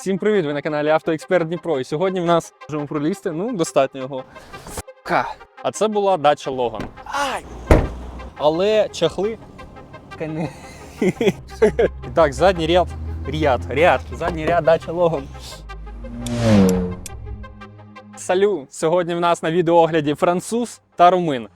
Всім привіт! Ви на каналі Автоексперт Дніпро. І сьогодні в нас можемо пролізти, ну, достатньо його. Ка. А це була дача Логан. Ай! Але чахли. Кани- І так, задній ряд. Ряд, ряд, задній ряд дача Логан. Салю! Сьогодні в нас на відеоогляді француз та румин.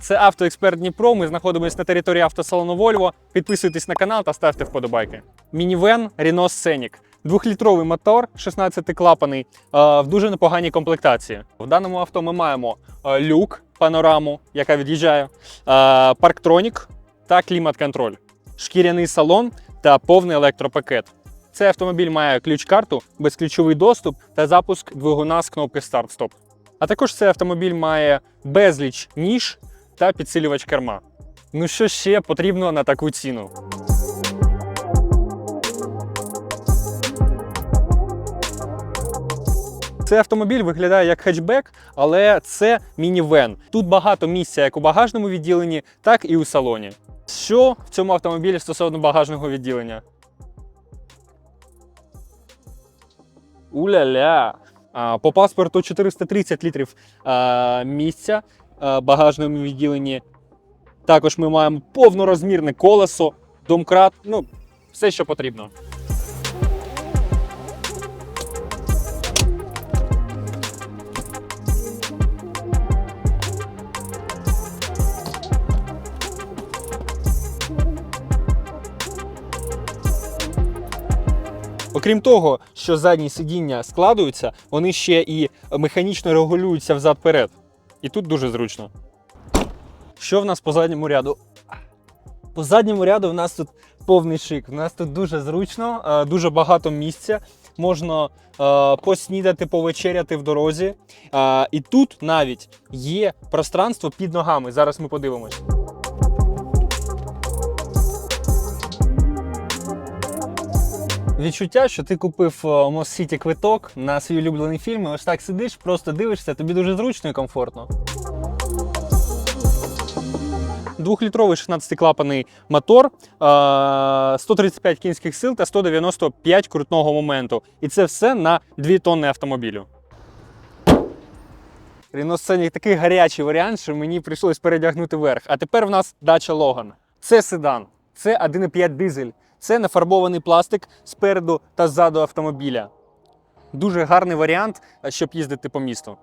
Це автоексперт Дніпро. Ми знаходимося на території автосалону Volvo. Підписуйтесь на канал та ставте вподобайки. Мінівен Renault Scenic. Двохлітровий мотор, 16-клапаний, в дуже непоганій комплектації. В даному авто ми маємо е, люк, панораму, яка від'їжджає, е, парктронік та клімат-контроль, шкіряний салон та повний електропакет. Цей автомобіль має ключ-карту, безключовий доступ та запуск двигуна з кнопки старт-стоп. А також цей автомобіль має безліч ніж та підсилювач керма. Ну що ще потрібно на таку ціну? Цей автомобіль виглядає як хетчбек, але це мінівен. Тут багато місця як у багажному відділенні, так і у салоні. Що в цьому автомобілі стосовно багажного відділення? Уля-ля! По паспорту 430 літрів місця багажному відділенні. Також ми маємо повнорозмірне колесо, домкрат, ну, все, що потрібно. Окрім того, що задні сидіння складуються, вони ще і механічно регулюються взад-перед. І тут дуже зручно. Що в нас по задньому ряду? По задньому ряду в нас тут повний шик. У нас тут дуже зручно, е, дуже багато місця. Можна е, поснідати, повечеряти в дорозі. Е, І тут навіть є пространство під ногами. Зараз ми подивимось. Відчуття, що ти купив в Сіті квиток на свій улюблений фільм, і ось так сидиш, просто дивишся, тобі дуже зручно і комфортно. Двохлітровий 16-клапаний мотор, е, 135 кінських сил та 195 крутного моменту. І це все на 2 тонни автомобілю. Renault такий гарячий варіант, що мені прийшлось передягнути верх. А тепер в нас дача Логан. Це седан, це 1,5 дизель, це нафарбований пластик спереду та ззаду автомобіля. Дуже гарний варіант, е, щоб їздити по місту.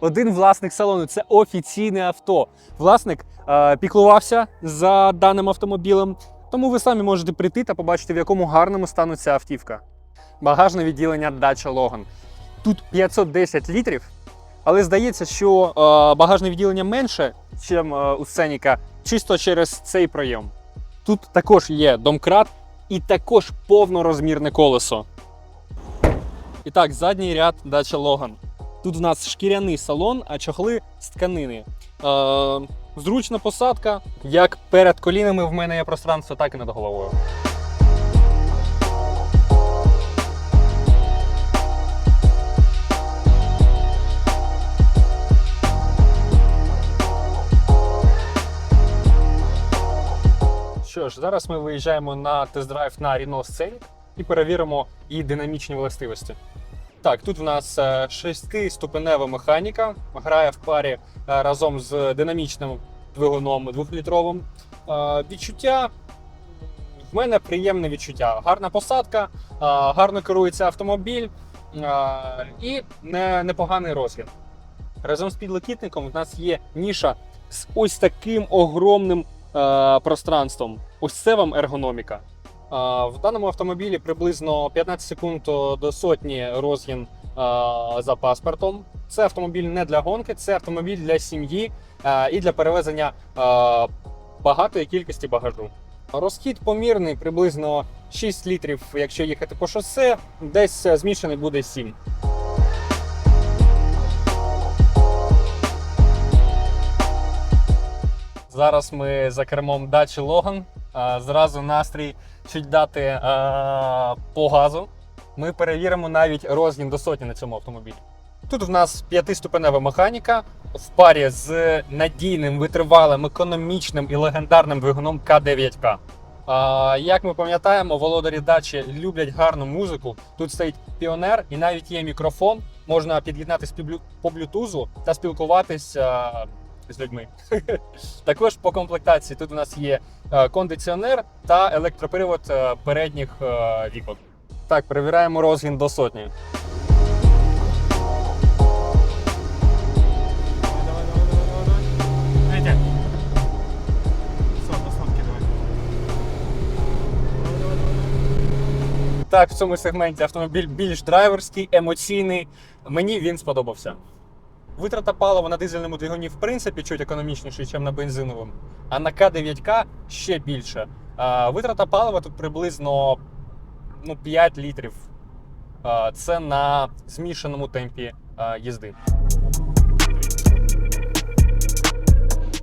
Один власник салону це офіційне авто. Власник е, піклувався за даним автомобілем, тому ви самі можете прийти та побачити, в якому гарному стану ця автівка. Багажне відділення Dacia Logan. Тут 510 літрів, але здається, що е, багажне відділення менше, ніж е, у Сценіка, чисто через цей пройом. Тут також є домкрат і також повнорозмірне колесо. І так, задній ряд Dacia Logan. Тут в нас шкіряний салон, а чохли з тканини. Е, зручна посадка. Як перед колінами в мене є пространство, так і над головою. Ж, зараз ми виїжджаємо на тест-драйв на Renault Scenic і перевіримо її динамічні властивості. Так, тут в нас е, шестиступенева механіка, грає в парі е, разом з динамічним двигуном двохлітровим. Е, Відчуття в мене приємне відчуття. Гарна посадка, гарно керується автомобіль і непоганий розгін. Разом з підлокітником в нас є ніша з ось таким огромним пространством. Ось це вам ергономіка. В даному автомобілі приблизно 15 секунд до сотні розгін за паспортом. Це автомобіль не для гонки, це автомобіль для сім'ї і для перевезення багатої кількості багажу. Розхід помірний, приблизно 6 літрів, якщо їхати по шосе, десь е, змішаний буде 7. Зараз ми за кермом дачі Логан. Зразу настрій чуть дати по газу. Ми перевіримо навіть розгін до сотні на цьому автомобілі. Тут в нас п'ятиступенева механіка в парі з надійним, витривалим, економічним і легендарним двигуном К9К. Як ми пам'ятаємо, володарі дачі люблять гарну музику. Тут стоїть піонер і навіть є мікрофон. Можна під'єднатися по блютузу та спілкуватися з людьми. Також по комплектації тут у нас є е, кондиціонер та електропривод е, передніх е, вікон. Так, перевіряємо розгін до сотні. Так, в цьому сегменті автомобіль більш драйверський, емоційний. Мені він сподобався. Витрата палива на дизельному двигуні в принципі чуть економічніше, ніж на бензиновому, а на К9К ще більше. Витрата палива тут приблизно ну, 5 літрів. Це на змішаному темпі їзди.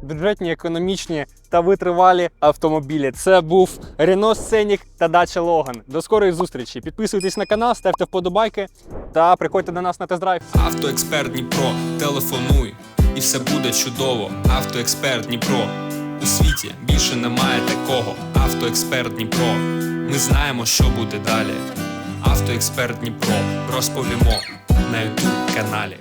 Бюджетні, економічні та витривалі автомобілі. Це був Renault Scenic та Dacia Logan. До скорої зустрічі. Підписуйтесь на канал, ставте вподобайки та приходьте до нас на тест-драйв. Автоексперт Дніпро, телефонуй, і все буде чудово. Автоексперт Дніпро. У світі більше немає такого. Автоексперт Дніпро. Ми знаємо, що буде далі. Автоексперт Дніпро. Розповімо на ютуб каналі.